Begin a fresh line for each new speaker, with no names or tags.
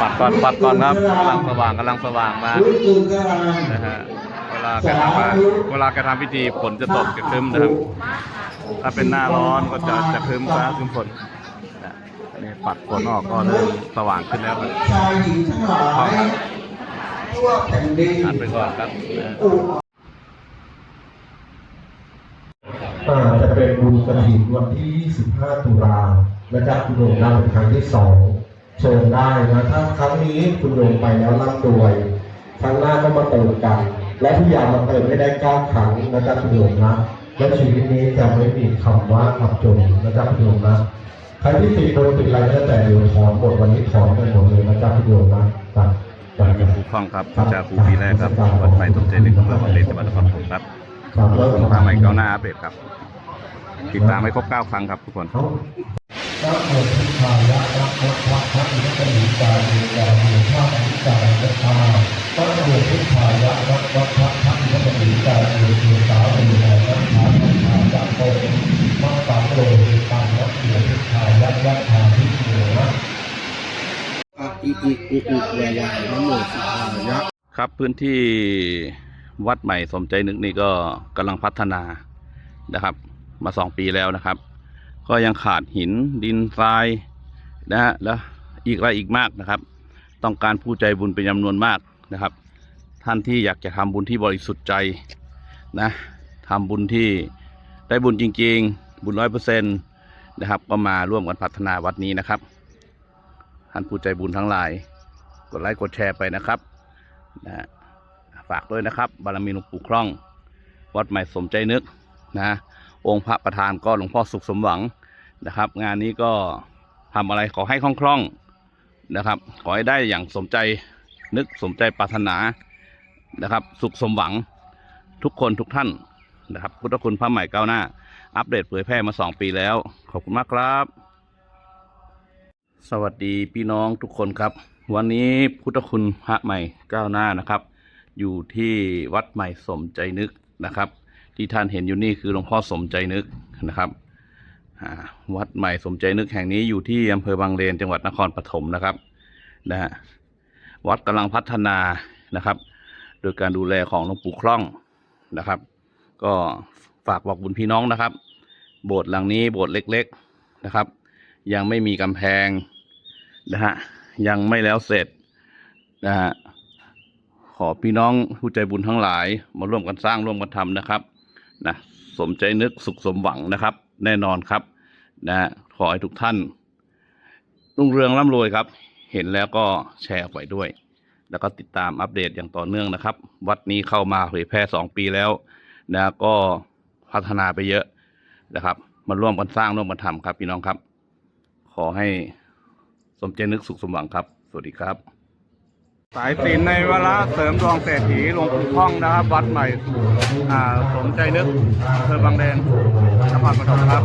ปัดก่อนปัดก่อนครับกำลังสว่างกำลังสว่างมา
นะ
ฮะเวลาแกทำมาเวลาแกทำพิธีฝนจะตกจะครึ้มนะครับ ถ้าเป็นหน้าร้อนก็จะจะครึ้มฟ้าครึ้มฝนนี่ปัดฝนออกก็เริ่มสว่างขึ้นแล้วครับ
หันดิน
อัดไปก่อนครับ
อาจะเป็นบุญกระถิ่นวันที่ 25 ตุลาและจะคุณโยมได้เป็นครั้งที่สอง เชิญได้นะถ้าครั้งนี้คุณโยมไปแล้วร่ำรวย ครั้งหน้าก็มาเติมกัน และทุกอย่างมาเติมไม่ได้เก้าครั้งนะจ๊ะคุณโยมนะ และชีวิตนี้จะไม่มีคำว่าอับจนนะจ๊ะคุณโยมนะใครที่ติดโดนติดอะไรก็แต่เดี๋ยวถอนหมดวันนี้ถอนไปหมดเลยนะจ๊ะคุณโยมนะจ้ะจ้ะ
มีครูคล่องครับพระเจ้าครูปีแรกครับวัดใหม่สมเด็จในอำเภอบางเลนจังหวัดนครปฐมครับ
ครับแล้ว
ผมพาใหม่ก้าวหน้าอัปเดตครับ ติดตามให้ครบเก้าครั้งครับทุกคน
ทรีกาเอกาเอกพระอนิจายะธาพระโมทิคายะพระพุทธพระอินทรีกาเอกสาวีโหรัตถาธรรมะโตมังสังโลหิตังวัตถุทิคายะยะธาทิโยนะ
อีกอีกอีอีกใหญ่ๆน้ำหนึ่งสิบห้ายะ
ครับพื้นที่วัดใหม่สมใจนึกนี่ก็กำลังพัฒนานะครับ มาสองปีแล้วนะครับ ก็ยังขาดหินดินทรายนะฮะแล้ว อีกอะไรอีกมากนะครับ ต้องการผู้ใจบุญเป็นจำนวนมากนะครับ ท่านที่อยากจะทำบุญที่บริสุทธิ์ใจนะทำบุญที่ได้บุญจริง ๆ บุญร้อยเปอร์เซ็นต์นะครับ ก็มาร่วมกันพัฒนาวัดนี้นะครับ ท่านผู้ใจบุญทั้งหลาย กดไลค์กดแชร์ไปนะครับนะฝากด้วยนะครับ บารมีหลวงปู่คล่อง วัดใหม่สมใจนึกนะองค์พระประธานก็หลวงพ่อสุขสมหวังนะครับ งานนี้ก็ทำอะไรขอให้คล่องคล่องๆ นะครับ ขอให้ได้อย่างสมใจนึกสมใจปรารถนานะครับ สุขสมหวังทุกคนทุกท่านนะครับพุทธคุณพระใหม่ก้าวหน้า อัปเดตเผยแพร่มาสองปีแล้ว ขอบคุณมากครับ สวัสดีพี่น้องทุกคนครับ วันนี้พุทธคุณพระใหม่ก้าวหน้านะครับ อยู่ที่วัดใหม่สมใจนึกนะครับ ที่ท่านเห็นอยู่นี่คือหลวงพ่อสมใจนึกนะครับ วัดใหม่สมใจนึกแห่งนี้อยู่ที่อำเภอบางเลนจังหวัดนครปฐมนะครับนะฮะวัดกำลังพัฒนานะครับ โดยการดูแลของหลวงปู่คล่องนะครับ ก็ฝากบอกบุญพี่น้องนะครับ โบสถ์หลังนี้โบสถ์เล็ก ๆนะครับ ยังไม่มีกำแพงนะฮะยังไม่แล้วเสร็จนะฮะขอพี่น้องผู้ใจบุญทั้งหลาย มาร่วมกันสร้างร่วมกันทำนะครับนะสมใจนึกสุขสมหวังนะครับ แน่นอนครับนะขอให้ทุกท่านรุ่งเรืองร่ำรวยครับ เห็นแล้วก็แชร์ออกไปด้วย แล้วก็ติดตามอัปเดตอย่างต่อเนื่องนะครับ วัดนี้เข้ามาเผยแพร่สองปีแล้วนะก็พัฒนาไปเยอะนะครับมาร่วมกันสร้างร่วมกันทำครับ พี่น้องครับ ขอให้สมใจนึกสุขสมหวังครับ สวัสดีครับ สายสินในเวลาเสริมดวงเศรษฐีหลวงปู่ค้องนะครับ วัดใหม่อ่าสมใจนึกอำเภอบางแดนนครปฐมครับ